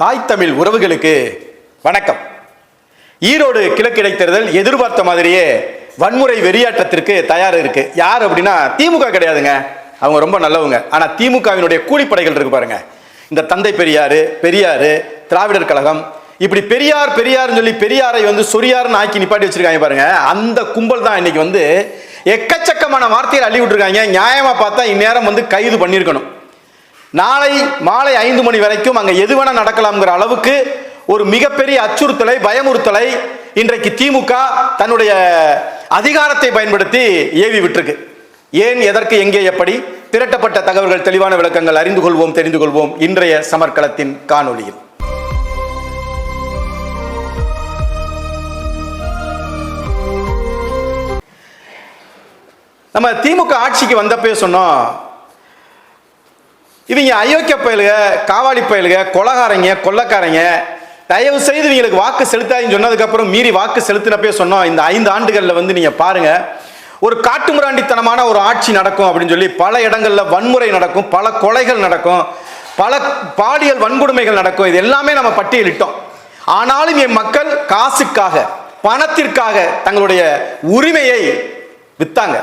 தாய் தமிழ் உறவுகளுக்கு வணக்கம். ஈரோடு கிழக்கு இடைத்தேர்தல் எதிர்பார்த்த மாதிரியே வன்முறை வெறியாட்டத்திற்கு தயார் இருக்கு. யார் அப்படின்னா திமுக கிடையாதுங்க. அவங்க ரொம்ப நல்லவங்க. ஆனால் திமுகவினுடைய கூலிப்படைகள் இருக்கு பாருங்க. இந்த தந்தை பெரியார் பெரியாறு திராவிடர் கழகம் இப்படி பெரியார் பெரியார்னு சொல்லி பெரியாரை வந்து சொரியார்னு ஆக்கி நிப்பாட்டி வச்சிருக்காங்க பாருங்க. அந்த கும்பல் தான் இன்னைக்கு வந்து எக்கச்சக்கமான வார்த்தையில் அள்ளி விட்டுருக்காங்க. நியாயமா பார்த்தா இந்நேரம் வந்து கைது பண்ணியிருக்கணும். நாளை மாலை ஐந்து மணி வரைக்கும் அங்கே எது வேணால் நடக்கலாம்ங்கிற அளவுக்கு ஒரு மிகப்பெரிய அச்சுறுத்தலை பயமுறுத்தலை இன்றைக்கு திமுக தன்னுடைய அதிகாரத்தை பயன்படுத்தி ஏவி விட்டுருக்கு. ஏன் எதற்கு எங்கே எப்படி? திரட்டப்பட்ட தகவல்கள் தெளிவான விளக்கங்கள் அறிந்து கொள்வோம் தெரிந்து கொள்வோம். இன்றைய சமர்க்களத்தின் காணொலியில் நம்ம திமுக ஆட்சிக்கு வந்தப்பே சொன்னோம் இவங்க அயோக்கிய பயலுக காவாடி பயலுக கொலகாரங்க கொள்ளக்காரங்க தயவு செய்து இவங்களுக்கு வாக்கு செலுத்தாதுன்னு சொன்னதுக்கப்புறம் மீறி வாக்கு செலுத்தினப்பே சொன்னோம். இந்த ஐந்து ஆண்டுகளில் வந்து நீங்கள் பாருங்க ஒரு காட்டுமிராண்டித்தனமான ஒரு ஆட்சி நடக்கும் அப்படின்னு சொல்லி பல இடங்களில் வன்முறை நடக்கும் பல கொலைகள் நடக்கும் பல பாலியல் வன்கொடுமைகள் நடக்கும். இது எல்லாமே நம்ம பட்டியலிட்டோம் ஆனாலும் என் மக்கள் காசுக்காக பணத்திற்காக தங்களுடைய உரிமையை வித்தாங்க.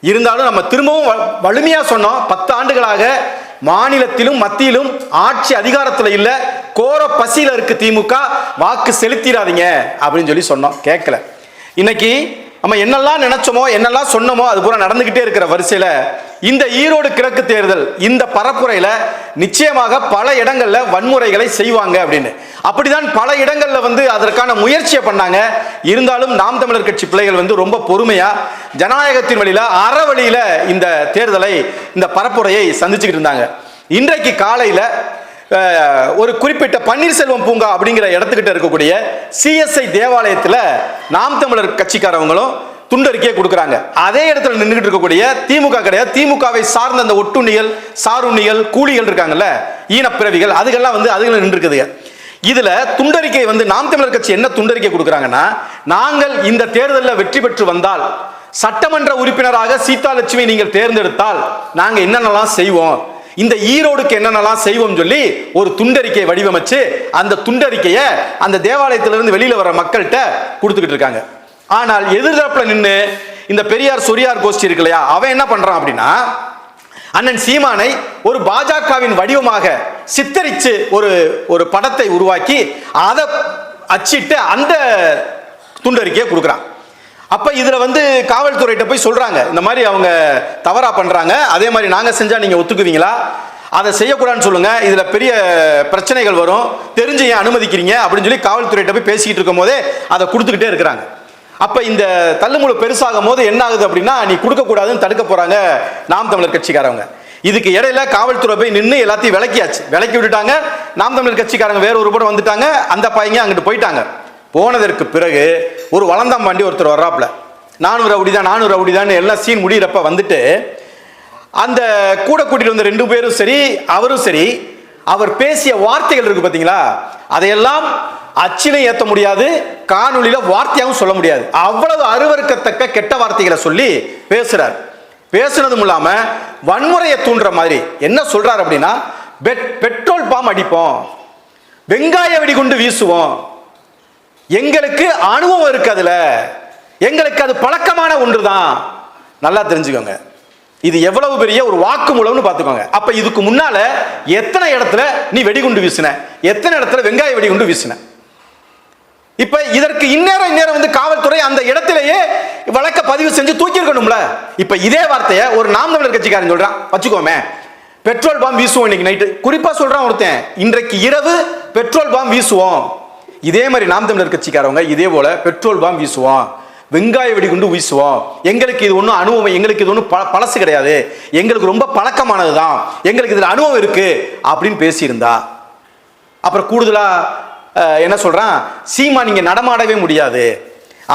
இருந்தாலும் நம்ம திரும்பவும் வ- சொன்னோம். பத்து ஆண்டுகளாக மாநிலத்திலும் மத்தியிலும் ஆட்சி அதிகாரத்தில் இல்லை கோர பசியில் இருக்கு திமுக வாக்கு செலுத்திடாதீங்க அப்படின்னு சொல்லி சொன்னோம். கேட்கல இன்னைக்கு நம்ம என்னெல்லாம் நினைச்சோமோ என்னெல்லாம் சொன்னோமோ அது பூரா நடந்துகிட்டே இருக்கிற வரிசையில் இந்த ஈரோடு கிழக்கு தேர்தல் இந்த பரப்புரையில நிச்சயமாக பல இடங்கள்ல வன்முறைகளை செய்வாங்க அப்படின்னு. அப்படிதான் பல இடங்கள்ல வந்து அதற்கான முயற்சியை பண்ணாங்க. இருந்தாலும் நாம் தமிழர் கட்சி பிள்ளைகள் வந்து ரொம்ப பொறுமையா ஜனநாயகத்தின் வழியில அறவழியில இந்த தேர்தலை இந்த பரப்புரையை சந்திச்சுக்கிட்டு இருந்தாங்க. இன்றைக்கு காலையில ஒரு குறிப்பிட்ட பன்னீர்செல்வம் பூங்கா அப்படிங்கிற இடத்துக்கிட்ட இருக்கக்கூடிய சிஎஸ்ஐ தேவாலயத்தில் நாம் தமிழர் கட்சிக்காரவங்களும் துண்டறிக்கையை கொடுக்குறாங்க. அதே இடத்துல நின்றுகிட்டு இருக்கக்கூடிய திமுக கிடையாது. திமுகவை சார்ந்த அந்த ஒட்டுண்ணிகள் சாருண்ணிகள் கூலிகள் இருக்காங்கல்ல ஈனப்பிறவிகள் அதுக்கெல்லாம் வந்து அதுகளை நின்றுருக்குதுங்க இதுல துண்டறிக்கை வந்து நாம் தமிழர் கட்சி என்ன துண்டறிக்கை கொடுக்குறாங்கன்னா நாங்கள் இந்த தேர்தலில் வெற்றி பெற்று வந்தால் சட்டமன்ற உறுப்பினராக சீதாலட்சுமி நீங்கள் தேர்ந்தெடுத்தால் நாங்க என்னென்னலாம் செய்வோம்? இந்த ஈரோடுக்கு என்னென்னலாம் செய்வோம் சொல்லி ஒரு துண்டறிக்கையை வடிவமைச்சு அந்த துண்டறிக்கையை அந்த தேவாலயத்திலிருந்து வெளியில வர மக்கள்கிட்ட கொடுத்துக்கிட்டு இருக்காங்க. ஆனால் எதிர்தரப்புல நின்று இந்த பெரியார் சொரியார் கோஷ்டி இருக்கு இல்லையா? அவன் என்ன பண்றான் அப்படின்னா அண்ணன் சீமானை ஒரு பாஜகவின் வடிவமாக சித்தரித்து ஒரு ஒரு படத்தை உருவாக்கி அதை அச்சிட்டு அந்த துண்டறிக்கையை கொடுக்குறான். அப்போ இதில் வந்து காவல்துறையிட்ட போய் சொல்கிறாங்க இந்த மாதிரி அவங்க தவறாக பண்ணுறாங்க அதே மாதிரி நாங்கள் செஞ்சால் நீங்கள் ஒத்துக்குவீங்களா? அதை செய்யக்கூடாதுன்னு சொல்லுங்க இதில் பெரிய பிரச்சனைகள் வரும் தெரிஞ்சு ஏன் அனுமதிக்கிறீங்க அப்படின்னு சொல்லி காவல்துறையிட்ட போய் பேசிக்கிட்டு இருக்கும் போதே அதை கொடுத்துக்கிட்டே இருக்கிறாங்க. அப்போ இந்த தள்ளுமுழு பெருசாகும் போது என்ன ஆகுது அப்படின்னா நீ கொடுக்கக்கூடாதுன்னு தடுக்க போகிறாங்க நாம் தமிழர் கட்சிக்காரவங்க. இதுக்கு இடையில காவல்துறை போய் நின்று எல்லாத்தையும் விளக்கியாச்சு. விளக்கி விட்டுட்டாங்க. நாம் தமிழர் கட்சிக்காரங்க வேற ஒரு புறம் வந்துட்டாங்க. அந்த பையங்க அங்கிட்டு போயிட்டாங்க. போனதற்கு பிறகு ஒரு வளந்தாம்பாண்டி ஒருத்தர் வர்றாப்புல. நானூறு ரவுடிதான் நானூறு ரவுடிதான் எல்லாம் சீன் முடியிறப்ப வந்துட்டு அந்த கூட கூட்டிகிட்டு வந்த ரெண்டு பேரும் சரி அவரும் சரி அவர் பேசிய வார்த்தைகள் இருக்கு பார்த்தீங்களா அதையெல்லாம் அச்சிலையும் ஏற்ற முடியாது காணொளியில வார்த்தையாகவும் சொல்ல முடியாது. அவ்வளவு அருவருக்கத்தக்க கெட்ட வார்த்தைகளை சொல்லி பேசுறார். பேசுனதும் இல்லாம வன்முறையை தூண்டுற மாதிரி என்ன சொல்றாரு அப்படின்னா பெட் பெட்ரோல் பாம் அடிப்போம் வெங்காய வெடிகுண்டு வீசுவோம். எங்களுக்கு அனுபவம் இருக்கு அதுல. எங்களுக்கு அது பழக்கமான ஒன்று தான் நல்லா தெரிஞ்சுக்கோங்க. இது எவ்வளவு பெரிய ஒரு வாக்குமூலம்னு பார்த்துக்கோங்க. அப்ப இதுக்கு முன்னால எத்தனை இடத்துல நீ வெடிகுண்டு வீசின? எத்தனை இடத்துல வெங்காய வெடிகுண்டு வீசின? இப்ப இதற்கு இந்நேரம் இந்நேரம் வந்து காவல்துறை அந்த இடத்திலேயே வழக்க பதிவு செஞ்சு தூக்கியிருக்கணும்ல? இப்போ இப்ப இதே வார்த்தையை ஒரு நாம் தமிழர் கட்சிக்காரன் சொல்றான். வச்சுக்கோமே. பெட்ரோல் பாம் வீசுவோம் இன்னைக்கு நைட்டு. குறிப்பா சொல்றான் ஒருத்தன் இன்றைக்கு இரவு பெட்ரோல் பாம் வீசுவோம். இதே மாதிரி நாம் தமிழர் கட்சிக்காரவங்க இதே போல பெட்ரோல் பாம் வீசுவோம் வெங்காய வெடிகுண்டு வீசுவோம். எங்களுக்கு இது ஒன்றும் அனுபவம் எங்களுக்கு இது ஒன்றும் ப பழசு கிடையாது. எங்களுக்கு ரொம்ப பழக்கமானது தான் எங்களுக்கு இதில் அனுபவம் இருக்கு அப்படின்னு பேசியிருந்தா. அப்புறம் கூடுதலாக என்ன சொல்கிறான் சீமா நீங்கள் நடமாடவே முடியாது.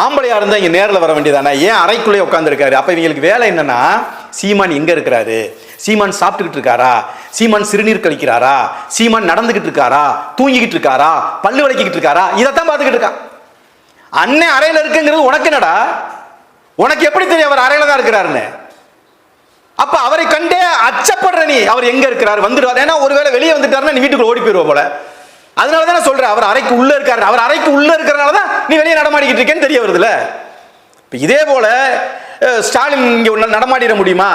ஆம்பளையா இருந்தால் இங்கே நேரில் வர வேண்டியதானே? ஏன் அறைக்குள்ளே உட்காந்துருக்காரு அப்போ இவங்களுக்கு வேலை என்னன்னா சீமான் எங்கே இருக்கிறாரு. சீமான் சாப்பிட்டுக்கிட்டு இருக்காரா? சீமான் சிறுநீர் கழிக்கிறாரா? சீமான் நடந்துக்கிட்டு இருக்காரா? தூங்கிக்கிட்டு இருக்காரா? பல்லு விளக்கிக்கிட்டு இருக்காரா? இதைத்தான் பார்த்துக்கிட்டு இருக்கான். அண்ணன் அறையில் இருக்குங்கிறது உனக்கு என்னடா? உனக்கு எப்படி தெரியும் அவர் அறையில தான் இருக்கிறாருன்னு? அப்ப அவரை கண்டே அச்சப்படுற நீ அவர் எங்க இருக்கிறார்? வந்துடுவார். ஏன்னா ஒருவேளை வெளியே வந்துட்டாருன்னா நீ வீட்டுக்குள்ள ஓடி போயிருவ போல. அதனால தான் சொல்றேன் அவர் அறைக்கு உள்ள இருக்காரு. அவர் அறைக்கு உள்ள இருக்கிறனால தான் நீ வெளியே நடமாடிக்கிட்டு இருக்கேன்னு தெரிய வருதுல. இப்போ இதே போல ஸ்டாலின் இங்கே உள்ள நடமாடிட முடியுமா?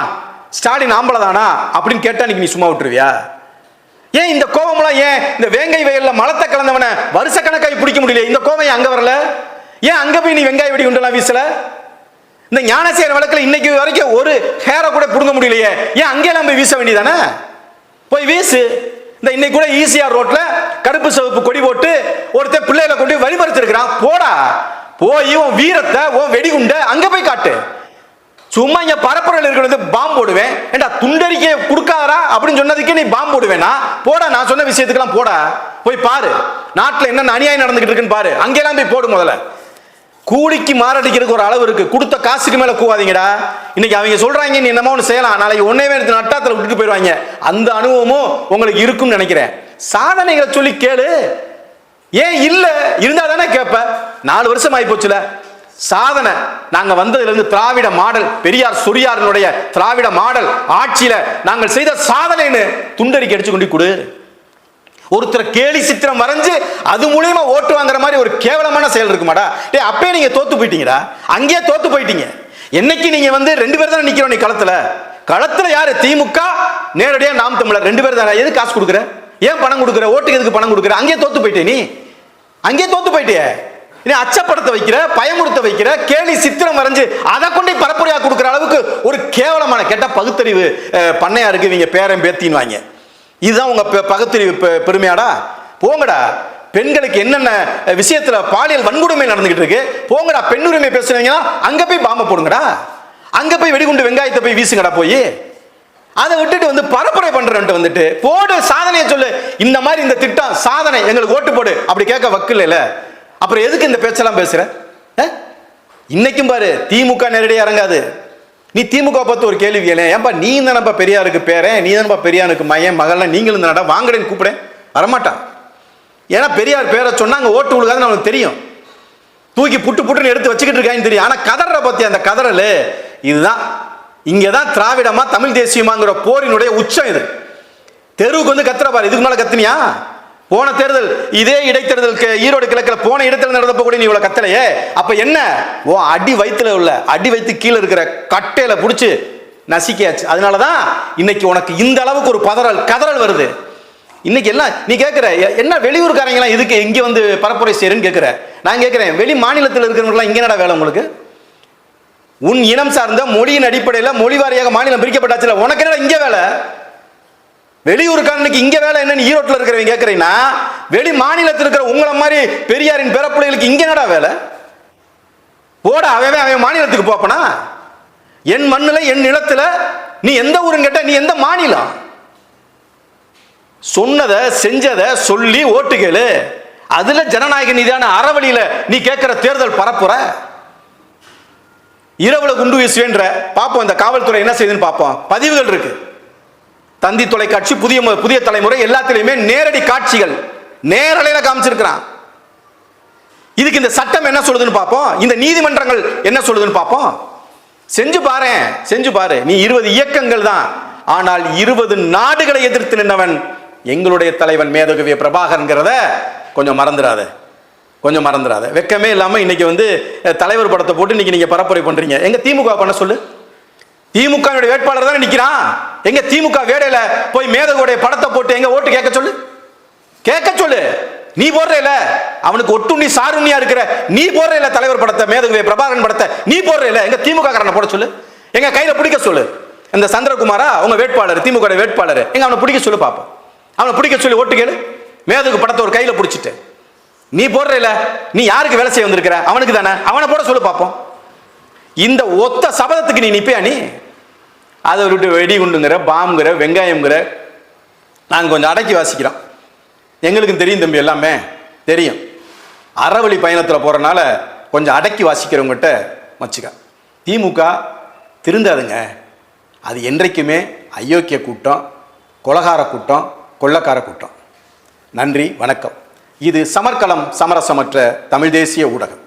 ஸ்டாலின் ஆம்பளை தானா? அப்படின்னு கேட்டா இன்னைக்கு நீ சும்மா விட்டுருவியா? ஏன் இந்த கோபம்லாம் ஏன் இந்த வேங்கை வயல்ல மலத்தை கலந்தவனை வருஷ பிடிக்க முடியல இந்த கோபம் ஏன் வரல? ஏன் அங்க போய் நீ வெங்காய வெடி உண்டெல்லாம் வீசல? இந்த ஞானசேகர் வழக்கில் இன்னைக்கு வரைக்கும் ஒரு ஹேரை கூட பிடுங்க முடியலையே. ஏன் அங்கேயெல்லாம் போய் வீச வேண்டியதானே? போய் வீசு. இந்த இன்னைக்கு கூட ஈசிஆர் ரோட்ல கருப்பு சிவப்பு கொடி போட்டு ஒருத்தர் பிள்ளைகளை கொண்டு போய் வழிமறிச்சிருக்கிறான் போடா. போய் உன் வீரத்தை உன் வெடிகுண்ட அங்க போய் காட்டு. சும்மா இங்க பரப்புரையில் இருக்கிறது பாம்பு போடுவேன். ஏண்டா துண்டறிக்கை கொடுக்காதா அப்படின்னு சொன்னதுக்கே நீ பாம்பு போடுவேனா? போடா நான் சொன்ன விஷயத்துக்கெல்லாம் போடா. போய் பாரு. நாட்டில் என்ன அநியாயம் நடந்துகிட்டு இருக்குன்னு பாரு. அங்கெல்லாம் போய் போடு முதல்ல. கூலிக்கு மாரடிக்கிறதுக்கு ஒரு அளவு இருக்கு. கொடுத்த காசுக்கு மேல கூவாதீங்கடா. இன்னைக்கு அவங்க சொல்றாங்க நீ என்னமோ ஒன்று செய்யலாம். நாளைக்கு ஒன்னே எடுத்து நட்டாத்துல விட்டுட்டு போயிடுவாங்க. அந்த அனுபவமும் உங்களுக்கு இருக்கும்னு நினைக்கிறேன். சாதனைகளை சொல்லி கேளு. ஏன் இல்ல? இருந்தா தானே கேட்ப நாலு வருஷம் ஆகி போச்சுல. சாதனை. நாங்க வந்ததுல இருந்து திராவிட மாடல் பெரியார் சொரியாரனுடைய திராவிட மாடல் ஆட்சியில நாங்கள் செய்த சாதனைன்னு துண்டறிக்கை அடிச்சு கொண்டு கொடு. ஒருத்தர் கேலி சித்திரம் வரைஞ்சு அது மூலியமா ஓட்டு வாங்குற மாதிரி ஒரு கேவலமான செயல் இருக்குமாடா? டேய் அப்பயே நீங்க தோத்து போயிட்டீங்கடா. அங்கேயே தோத்து போயிட்டீங்க. என்னைக்கு நீங்க வந்து ரெண்டு பேர் தானே நிக்கிறோம் நீ களத்துல? களத்துல யாரு? திமுக நேரடியா நாம் தமிழர். ரெண்டு பேர் தானே? எது காசு கொடுக்குற? ஏன் பணம் கொடுக்குற? ஓட்டுக்கு எதுக்கு பணம் கொடுக்குற? அங்கேயே தோத்து போயிட்டே நீ. அங்கேயே தோத்து போயிட்டே நீ அச்சப்படத்தை வைக்கிற பயமுறுத்த வைக்கிற கேலி சித்திரம் வரைஞ்சு அதை கொண்டு பரப்புரையா கொடுக்குற அளவுக்கு ஒரு கேவலமான கெட்ட பகுத்தறிவு பண்ணையா இருக்கு இவங்க பேரன் பேத்தின்னு வாங்க இதுதான் உங்க பெ- பகுத்தறிவு பெருமையாடா? போங்கடா. பெண்களுக்கு என்னென்ன விஷயத்துல பாலியல் வன்கொடுமை நடந்துகிட்டு இருக்கு போங்கடா. பெண் உரிமை பேசுனீங்கன்னா அங்க போய் பாம்பை போடுங்கடா. அங்க போய் வெடிகுண்டு வெங்காயத்தை போய் வீசுங்கடா போய். அதை விட்டுட்டு வந்து பரப்புரை பண்றேன்ட்டு வந்துட்டு போடு சாதனையை சொல்லு. இந்த மாதிரி இந்த திட்டம் சாதனை எங்களுக்கு ஓட்டு போடு. அப்படி கேட்க வக்கு அப்புறம் எதுக்கு இந்த பேச்செல்லாம் பேசுற? இன்னைக்கும் பாரு திமுக நேரடியாக இறங்காது. நீ திமுக பார்த்து ஒரு கேள்வி கேளு. ஏன்பா நீ தானப்பா பெரியாருக்கு பேரன் நீ தானப்பா பெரியாருக்கு மையன்? மகள்லாம் நீங்களும் தானடா வாங்கடேன்னு கூப்பிடேன் வரமாட்டான். ஏன்னா பெரியார் பேரை சொன்னாங்க ஓட்டு விழுகாதுன்னு அவனுக்கு தெரியும். தூக்கி புட்டு புட்டுன்னு எடுத்து வச்சுக்கிட்டு இருக்காங்கன்னு தெரியும். ஆனால் கதற பற்றி அந்த கதறல்? இதுதான். இங்கே தான் திராவிடமா தமிழ் தேசியமாங்கிற போரினுடைய உச்சம் இது. தெருவுக்கு வந்து கத்துற பாரு. இதுக்கு மேலே கத்துனியா? போன தேர்தல் இதே இடைத்தேர்தலுக்கு ஈரோடு கிழக்கில் போன இடைத்தேர்தல் நடந்தப்ப கூட நீ இவ்வளோ கத்தலையே? அப்போ என்ன? ஓ அடி வயிற்றுல உள்ள அடி வயிற்று கீழே இருக்கிற கட்டையில பிடிச்சி நசிக்கியாச்சு. அதனால தான் இன்னைக்கு உனக்கு இந்த அளவுக்கு ஒரு பதறல் கதறல் வருது. இன்னைக்கு எல்லாம் நீ கேட்குற என்ன வெளியூர்காரங்களாம் இதுக்கு இங்கே வந்து பரப்புரை செய்யறேன்னு கேட்குற நான் கேட்குறேன் வெளி மாநிலத்தில் இருக்கிறவங்களாம் இங்கே என்னடா வேலை உங்களுக்கு? உன் இனம் சார்ந்த மொழியின் அடிப்படையில் மொழி வாரியாக மாநிலம் பிரிக்கப்பட்டாச்சுல உனக்கு என்ன இங்கே வேலை? வெளியூருக்காரனுக்கு இங்க வேலை என்னன்னு ஈரோட்டில் இருக்கிறவங்க கேட்குறீங்கன்னா வெளி மாநிலத்தில் இருக்கிற உங்களை மாதிரி பெரியாரின் பிறப்புலைகளுக்கு இங்க என்னடா வேலை? போட அவன் அவன் மாநிலத்துக்கு போப்பனா? என் மண்ணில் என் நிலத்தில் நீ எந்த ஊருன்னு கேட்ட நீ எந்த மாநிலம்? சொன்னதை செஞ்சதை சொல்லி ஓட்டு கேளு. அதுல ஜனநாயக நீதியான அறவழியில நீ கேட்கிற தேர்தல் பரப்புற? இரவுல குண்டு வீசுவேன்ற பார்ப்போம் இந்த காவல்துறை என்ன செய்யுதுன்னு பார்ப்போம் பதிவுகள் இருக்கு. தந்தி தொலைக்காட்சி புதிய புதிய தலைமுறை எல்லாத்திலையுமே நேரடி காட்சிகள் நேரலையில் காமிச்சிருக்கிறான். இதுக்கு இந்த சட்டம் என்ன சொல்லுதுன்னு பார்ப்போம் இந்த நீதிமன்றங்கள் என்ன சொல்லுதுன்னு பார்ப்போம் செஞ்சு பாரு செஞ்சு பாரு. நீ இருபது இயக்கங்கள் தான். ஆனால் இருபது நாடுகளை எதிர்த்து நின்றவன் எங்களுடைய தலைவன் மேதகவிய பிரபாகரன்கிறத கொஞ்சம் மறந்துடாத கொஞ்சம் மறந்துடாத வெக்கமே இல்லாமல் இன்னைக்கு வந்து தலைவர் படத்தை போட்டு இன்னைக்கு நீங்கள் பரப்புரை பண்ணுறீங்க எங்கள் திமுக பண்ண சொல்லு. திமுக வேட்பாளர் தானே நிற்கிறான் எங்க திமுக வேடையில போய் மேதகுடைய படத்தை போட்டு எங்க ஓட்டு கேட்க சொல்லு? கேட்க சொல்லு. நீ போடுறல அவனுக்கு ஒட்டுண்ணி சாருண்ணியா இருக்கிற நீ போடுறல தலைவர் படத்தை மேதகுவே பிரபாகரன் படத்தை. நீ போடுறல எங்க திமுக காரனை போட சொல்லு. எங்க கையில பிடிக்க சொல்லு. இந்த சந்திரகுமாரா உங்க வேட்பாளர் திமுக வேட்பாளர். எங்க அவனை பிடிக்க சொல்லு பாப்போம். அவனை பிடிக்க சொல்லி ஓட்டு கேளு. மேதகு படத்தை ஒரு கையில பிடிச்சிட்டு. நீ போடுறல நீ யாருக்கு வேலை செய்ய வந்திருக்கிற? அவனுக்கு தானே. அவனை போட சொல்லு பாப்போம். இந்த ஒத்த சபதத்துக்கு நீ நிப்பியா நீ? அதை விட்டு வெடிகுண்டுங்கிற பாம்புங்கிற வெங்காயம்ங்கிற நாங்கள் கொஞ்சம் அடக்கி வாசிக்கிறோம். எங்களுக்கும் தெரியும் தம்பி எல்லாமே தெரியும். அறவழி பயணத்தில் போகிறனால கொஞ்சம் அடக்கி வாசிக்கிறவங்ககிட்ட வச்சுக்க. திமுக திருந்தாதுங்க. அது என்றைக்குமே அயோக்கிய கூட்டம் கொலகார கூட்டம் கொள்ளக்கார கூட்டம். நன்றி வணக்கம். இது சமர்க்கலம் சமரசமற்ற தமிழ் தேசிய ஊடகம்.